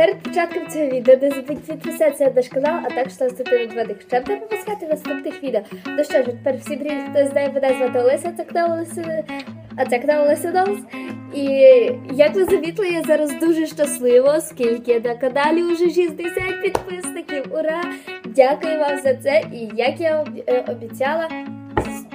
Перед початком цього відео не забудь підписатися на наш канал, а також ставити на дзвоник, щоб не пропускати наступних відео. Ну що ж, тепер всі привіт, хто знає, мене звати Олеся, це канал Олеся, а це канал Олеся Долс. І як ви замітили, я зараз дуже щаслива, оскільки на каналі вже 60 підписників. Ура! Дякую вам за це. І як я е, обіцяла,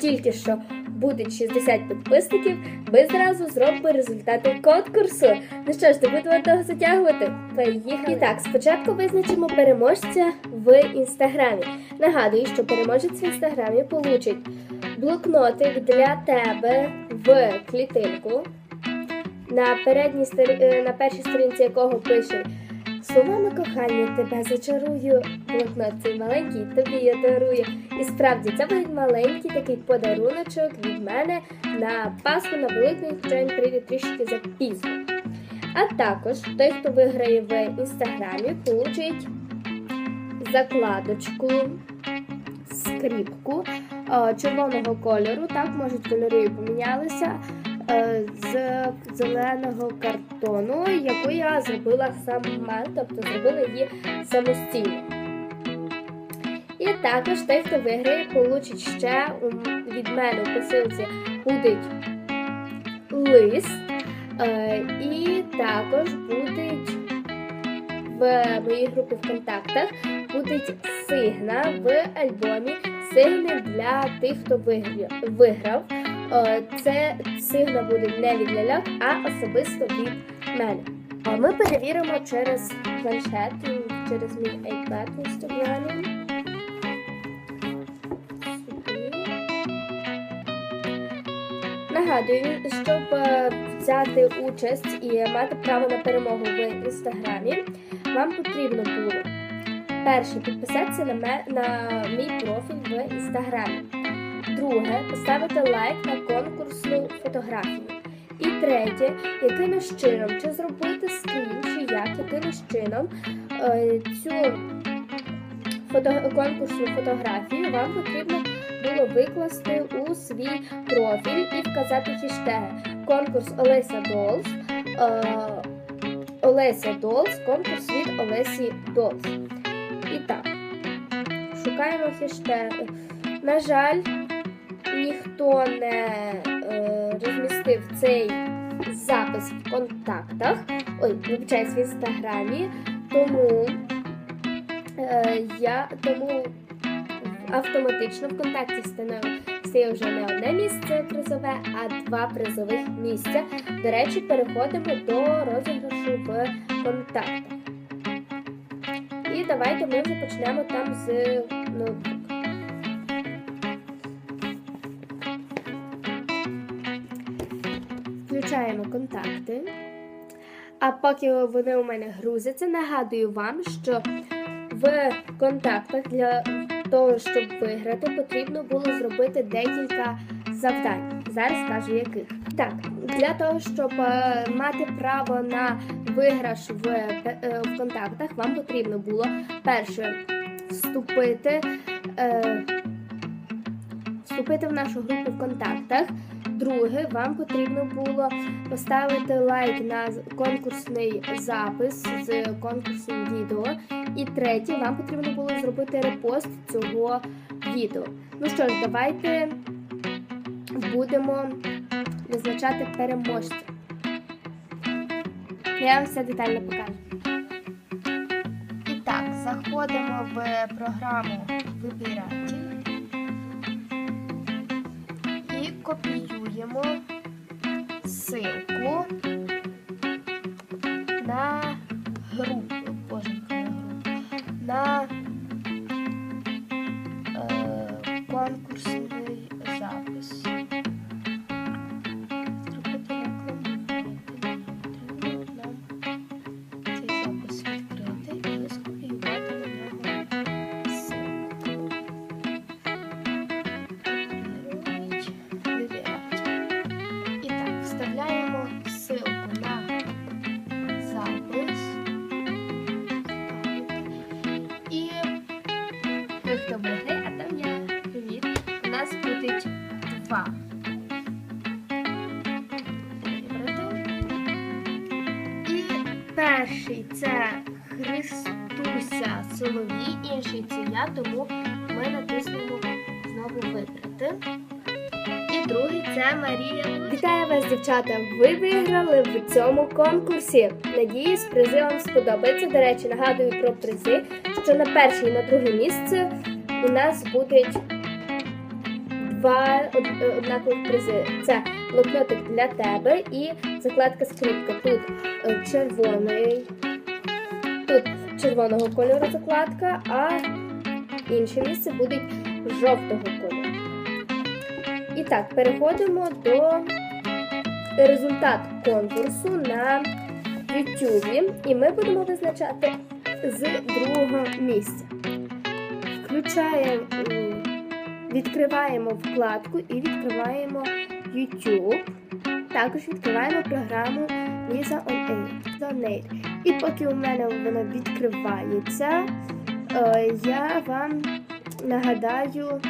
тільки що буде 60 підписників, ми зразу зробимо результати конкурсу. Ну що ж, не будемо того затягувати. Поїхали. І так, спочатку визначимо переможця в інстаграмі. Нагадую, що переможець в інстаграмі получить блокнотик для тебе в клітинку, на, передній сторі... е, на першій сторінці якого пише Словами кохання тебе зачарую. Блокнот цей маленький, тобі я дарую. І справді це буде маленький такий подаруночок від мене на Пасху, на Великдень, прийде трішки запізно. А також той, хто виграє в інстаграмі, получить закладочку, скріпку е, червоного кольору. Так, можуть кольори помінялися. Е, З зеленого картону, яку я зробила сама, тобто зробила її самостійно. І також той, хто виграє, получить ще від мене у посилці буде лист, е, і також будуть в моїй групі в контактах будуть сигна в альбомі сигни для тих, хто виграв. Е, Це сигна буде не від ляльок, а особисто від мене. А ми перевіримо через планшет, через мій iPad в інстаграмі. Нагадую, щоб е, взяти участь і мати право на перемогу в інстаграмі, вам потрібно було перше підписатися на мій профіль в інстаграмі. Друге поставити лайк на конкурсну фотографію. І третє, якимось чином, чи зробити скрін, чи як, якимось чином е, цю фото, конкурсну фотографію вам потрібно було викласти у свій профіль і вказати хештеги. Конкурс Олеся Долс. Е, Олеся Долс, конкурс від Олесі Долс. І так, шукаємо хештеги. На жаль, ніхто не е, розмістив цей запис в контактах. Ой, вибачаюсь, в інстаграмі. Тому е, я тому автоматично в контакті стає вже не одне місце призове, а два призових місця. До речі, переходимо до розіграшу в контактах. І давайте ми вже почнемо там з ноутбука. Контакти. А поки вони у мене грузяться, нагадую вам, що в контактах для того, щоб виграти, потрібно було зробити декілька завдань. Зараз скажу яких. Так, для того, щоб е, мати право на виграш в, е, в контактах, вам потрібно було перше вступити, е, вступити в нашу групу в контактах. Друге, вам потрібно було поставити лайк на конкурсний запис з конкурсним відео. І третє, вам потрібно було зробити репост цього відео. Ну що ж, давайте будемо визначати переможця. Я вам все детально покажу. І так, заходимо в програму Вибиратель копіюємо ссылку на групу. Боже. На е, конкурсний запис. Той, хто а там я привіт. У нас буде два. І Перший це Христуся Соловій, інший це я, тому ми натиснемо знову вибрати. І другий це Марія. Вітаю вас, дівчата! Ви виграли в цьому конкурсі. Надіюсь, призи вам сподобаються. До речі, нагадую про призи, що на перше і на друге місце у нас будуть два е, однакових призи. Це блокнотик для тебе і закладка скрипка. Тут е, червоний, тут червоного кольору закладка, а інше місце буде жовтого кольору. І так, переходимо до результат конкурсу на YouTube. І ми будемо визначати з другого місця. Включаємо, відкриваємо вкладку і відкриваємо YouTube. Також відкриваємо програму Lisa on. Lisa. І поки у мене вона відкривається, е, я вам нагадаю,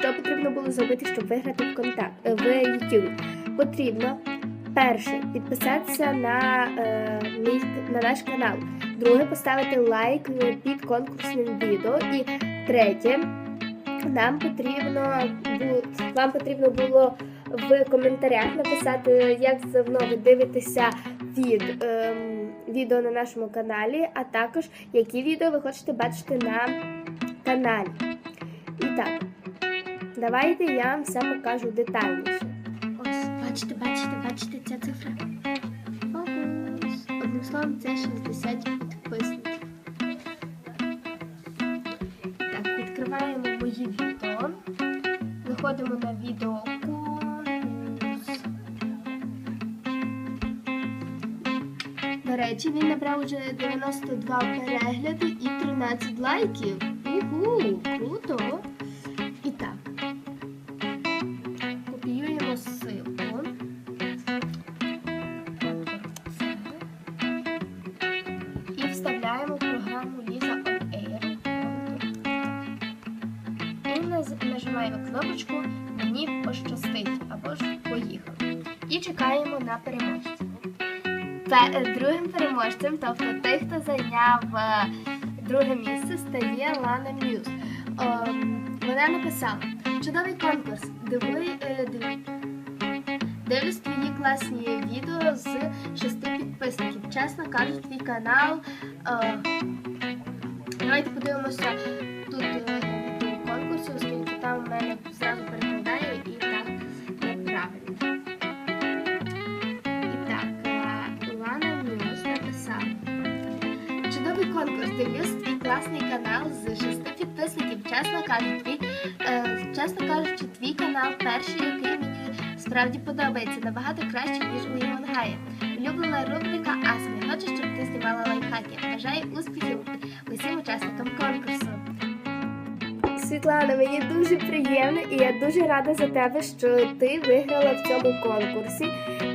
що потрібно було зробити, щоб виграти в контакт е, в YouTube. Потрібно перше підписатися на, е, на наш канал. Друге поставити лайк е, під конкурсним відео. І третє, нам потрібно вам потрібно було в коментарях написати, як давно ви дивитеся від ем, відео на нашому каналі, а також які відео ви хочете бачити на каналі. І так, давайте я вам все покажу детальніше. Ось, бачите, бачите, бачите ця цифра. Одним словом, це 60 підписників. Мої відео. Виходимо на відео. До речі, він набрав вже 92 перегляди і 13 лайків. Угу, круто. Е, Другим переможцем, тобто той, хто зайняв е, друге місце, стає Лана М'юз. Ем, Вона написала: чудовий конкурс. Диви, е, диви- Дивлюсь твої класні відео з шести підписників. Чесно кажу, твій канал. Давайте подивимося тут відео конкурсу, оскільки там у мене зразу Чудовий конкурс. Дивлюсь твій класний канал з шести підписників. Чесно кажучи, твій, е, чесно кажучи, твій канал перший, який мені справді подобається, набагато краще, ніж у Івангая. Улюблена рубрика Асмі. Хочу, щоб ти знімала лайфхаки. Бажаю успіхів усім учасникам конкурсу. Світлана, мені дуже приємно і я дуже рада за тебе, що ти виграла в цьому конкурсі.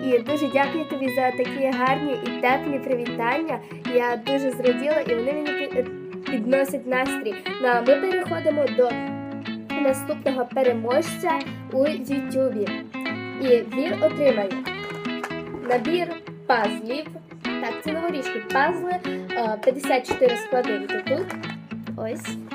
І дуже дякую тобі за такі гарні і теплі привітання. Я дуже зраділа і вони мені підносять настрій. Ну а ми переходимо до наступного переможця у Ютубі. І він отримає набір пазлів. Так, це новорічні пазли, е, 54 склади тут. Ось.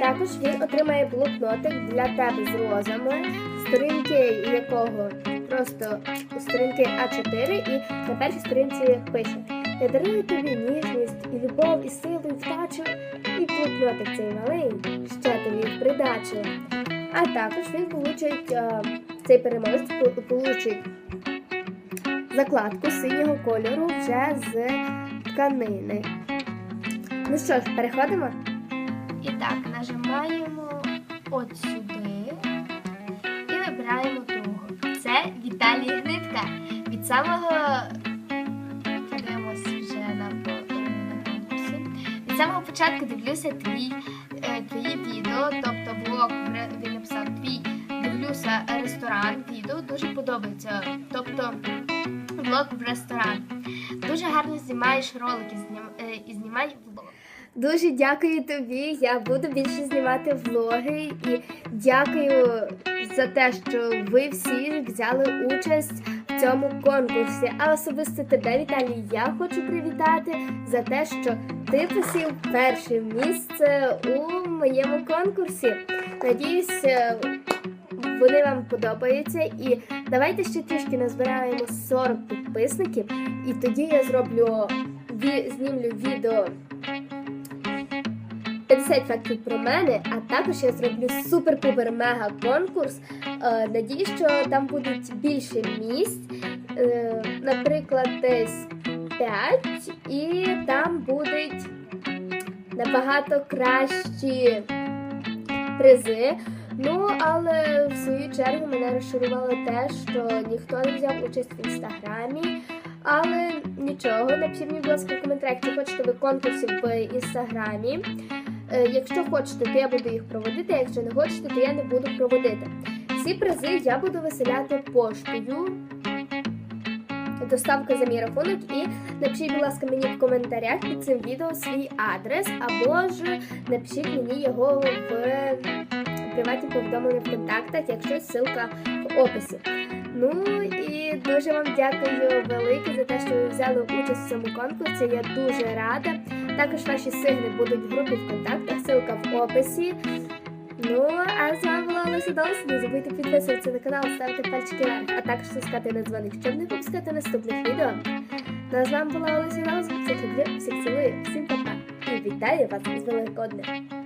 Також він отримає блокнотик для тебе з розами, сторінки якого просто сторінки А4 і на першій сторінці пише Я дарую тобі ніжність і любов, і силу, і вдачу, і блокнотик цей малий ще тобі придачу. А також він получить, е, цей переможець получить закладку синього кольору вже з тканини. Ну що ж, переходимо? І так, нажимаємо от сюди і вибираємо того. Це Віталій Гнитка. Від самого подивимось вже на. Від самого початку дивлюся твій, е, твої відео, тобто блог він написав твій дивлюся ресторан. Відео дуже подобається. Тобто блог в ресторан. Дуже гарно знімаєш ролики, знім- е, і знімай влог. Дуже дякую тобі. Я буду більше знімати влоги і дякую за те, що ви всі взяли участь в цьому конкурсі. А особисто тебе, Віталій, я хочу привітати за те, що ти посів перше місце у моєму конкурсі. Надіюсь, е, вони вам подобаються. І давайте ще трішки назбираємо 40 підписників, і тоді я зроблю знімлю відео. 50 фактів про мене, а також я зроблю супер-пупер мега конкурс. Е, надіюсь, що там будуть більше місць, е, наприклад, десь 5, і там будуть набагато кращі призи. Ну, але в свою чергу мене розчарувало те, що ніхто не взяв участь в інстаграмі. Але нічого, напишіть мені, будь ласка, в коментарях, чи хочете ви конкурсів в інстаграмі. Е, Якщо хочете, то я буду їх проводити, якщо не хочете, то я не буду проводити. Всі призи я буду виселяти поштою. Доставка за мій рахунок і напишіть, будь ласка, мені в коментарях під цим відео свій адрес, або ж напишіть мені його в приватні повідомлення в контактах, якщо ссылка в описі. Ну і дуже вам дякую велике за те, що ви взяли участь в цьому конкурсі. Я дуже рада. Також ваші сигни будуть в групі ВКонтактах, ссылка в описі. Ну, а з вами була Олеся Долс. Не забудьте підписуватися на канал, ставити пальчики вверх, а також натискати на дзвоник, щоб не пропускати наступних відео. Ну, а з вами була Олеся Долс. Всіх люблю, всіх цілую, всім па-па. І вітаю вас з Великоднем!